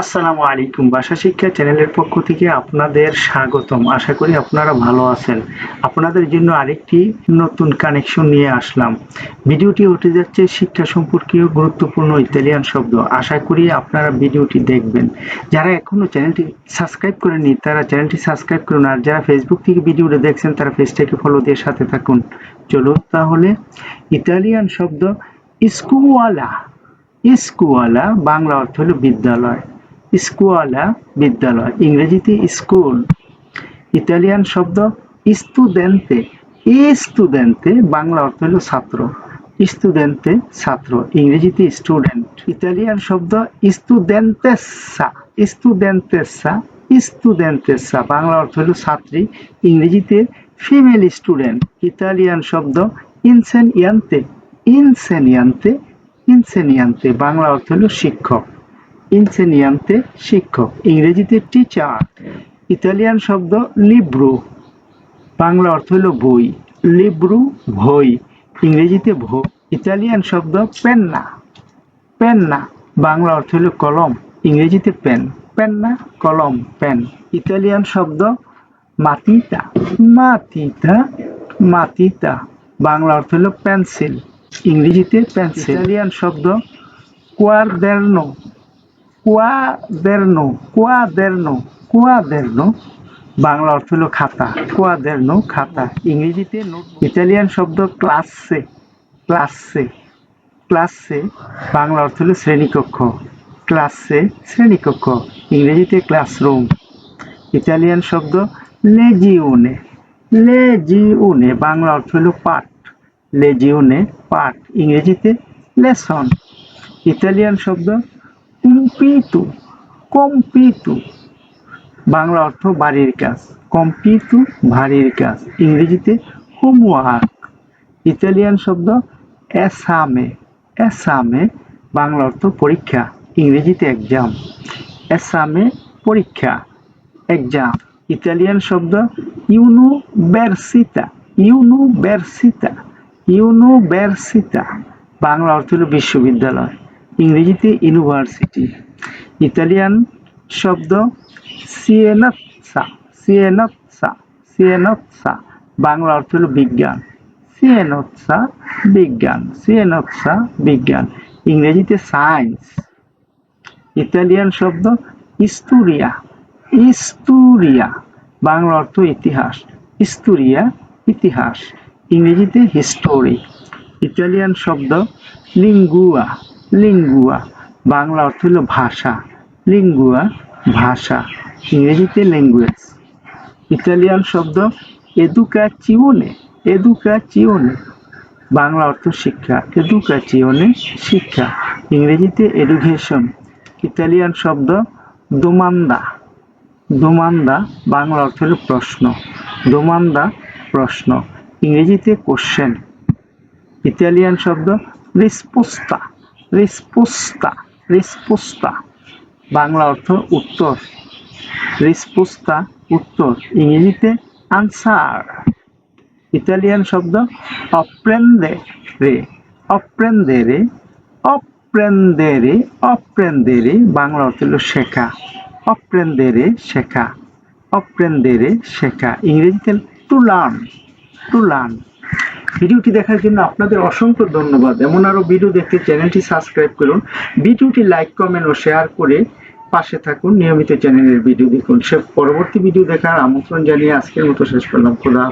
আসসালামু আলাইকুম। ভাষা শিক্ষা চ্যানেলের পক্ষ থেকে আপনাদের স্বাগতম। আশা করি আপনারা ভালো আছেন। আপনাদের জন্য আরেকটি নতুন কানেকশন নিয়ে আসলাম। ভিডিওটি হতে যাচ্ছে শিক্ষা সম্পর্কীয় গুরুত্বপূর্ণ ইতালিয়ান শব্দ। আশা করি আপনারা ভিডিওটি দেখবেন। যারা এখনও চ্যানেলটি সাবস্ক্রাইব করেননি, তারা চ্যানেলটি সাবস্ক্রাইব করুন। আর যারা ফেসবুক থেকে ভিডিওটা দেখছেন, তারা পেজটাকে ফলো দিয়ে সাথে থাকুন। চলুন তাহলে। ইতালিয়ান শব্দ স্কুয়ালা স্কুয়ালা বাংলা অর্থ হলো বিদ্যালয়। স্কুয়ালা বিদ্যালয়, ইংরেজিতে স্কুল। ইতালিয়ান শব্দ স্টুডেন্টে স্টুডেন্টে বাংলা অর্থ হলো ছাত্র। স্টুডেন্টে ছাত্র, ইংরেজিতে স্টুডেন্ট ইতালিয়ান শব্দ স্টুডেন্টেসা স্টুডেন্টেসা স্টুডেন্টেসা বাংলা অর্থ হলো ছাত্রী। ইংরেজিতে ফিমেল স্টুডেন্ট ইতালিয়ান শব্দ ইনসেনিয়ান্তে ইনসেনিয়ান্তে ইনসেনিয়ান্তে বাংলা অর্থ হলো শিক্ষক। ইনসেনিয়ান্তে শিক্ষক, ইংরেজিতে টিচার ইতালিয়ান শব্দ লিব্রু বাংলা অর্থ হলো বই লিব্রু ভই, ইংরেজিতে ভো, ইতালিয়ান শব্দ পেন্না পেন্না বাংলা অর্থ হলো কলম, ইংরেজিতে পেন পেন্না কলম পেন ইতালিয়ান শব্দ মাতিতা মাতিতা মাতিতা, বাংলা অর্থ হলো পেন্সিল ইংরেজিতে পেন্সিল ইতালিয়ান শব্দ কোয়ারদেরনো কোয়াদেরনো কোয়াদেরনো কোয়াদেরনো, বাংলা অর্থ হলো খাতা, কোয়াদেরনো, খাতা। ইংরেজিতে ইটালিয়ান শব্দ ক্লাসে ক্লাসে ক্লাসে, বাংলা অর্থ হলো শ্রেণীকক্ষ, ক্লাসে, শ্রেণীকক্ষ। ইংরেজিতে ক্লাসরুম ইটালিয়ান শব্দ লেজিওনে লেজিওনে বাংলা অর্থ হলো পাঠ লেজিওনে পাঠ। ইংরেজিতে লেসন ইতালিয়ান শব্দ কম্পিতু কম্পিতু। বাংলা অর্থ বাড়ির কাজ, কম্পিতু বাড়ির কাজ। ইংরেজিতে হোমওয়ার্ক। ইতালিয়ান শব্দ এসামে। এসামে বাংলা অর্থ পরীক্ষা, ইংরেজিতে এক্সাম এসামে পরীক্ষা এক্সাম ইতালিয়ান শব্দ ইউনুভার্সিতা ইউনুভার্সিতা ইউনুভার্সিতা বাংলা অর্থ হল বিশ্ববিদ্যালয়। ইংরেজিতে ইউনিভার্সিটি। ইতালিয়ান শব্দ সিয়েনৎসা সিয়েনৎসা সিয়েনৎসা। বাংলা অর্থ হল বিজ্ঞান। সিয়েনৎসা বিজ্ঞান সিয়েনৎসা বিজ্ঞান। ইংরেজিতে সায়েন্স। ইতালিয়ান শব্দ ইস্তুরিয়া ইস্তুরিয়া। বাংলা অর্থ ইতিহাস, ইস্তুরিয়া ইতিহাস। ইংরেজিতে হিস্টোরি। ইতালিয়ান শব্দ লিঙ্গুয়া। লিঙ্গুয়া। বাংলা অর্থ হলো ভাষা। লিঙ্গুয়া, ভাষা। ইংরেজিতে ল্যাঙ্গুয়েজ ইতালিয়ান শব্দ এদুকাচিওনে এদুকাচিওনে বাংলা অর্থ শিক্ষা। এদুকাচিওনে শিক্ষা। ইংরেজিতে এডুকেশন ইতালিয়ান শব্দ দোমান্দা দোমান্দা বাংলা অর্থ হলো প্রশ্ন। দোমান্দা প্রশ্ন। ইংরেজিতে কোশ্চেন ইতালিয়ান শব্দ রিসপোস্তা রিসপোস্তা রিসপোস্তা, বাংলা অর্থ উত্তর। রিসপোস্তা, উত্তর, ইংরেজিতে আনসার। ইতালিয়ান শব্দ অপ্রেন্দে রে অপ্রেন্দে রে অপ্রেন্দেরে অপ্রেন্দেরে বাংলা অর্থ হলো শেখা। অপ্রেন্দেরে শেখা। অপ্রেন্দেরে শেখা। ইংরেজিতে টু লার্ন টু লার্ন ভিডিওটি দেখার জন্য আপনাদের অসংখ্য ধন্যবাদ। এমন আরও ভিডিও দেখতে চ্যানেলটি সাবস্ক্রাইব করুন। ভিডিওটি লাইক কমেন্ট ও শেয়ার করে পাশে থাকুন। নিয়মিত চ্যানেলের ভিডিও দেখুন। সে পরবর্তী ভিডিও দেখার আমন্ত্রণ জানিয়ে আজকের মতো শেষ করলাম। খোদা।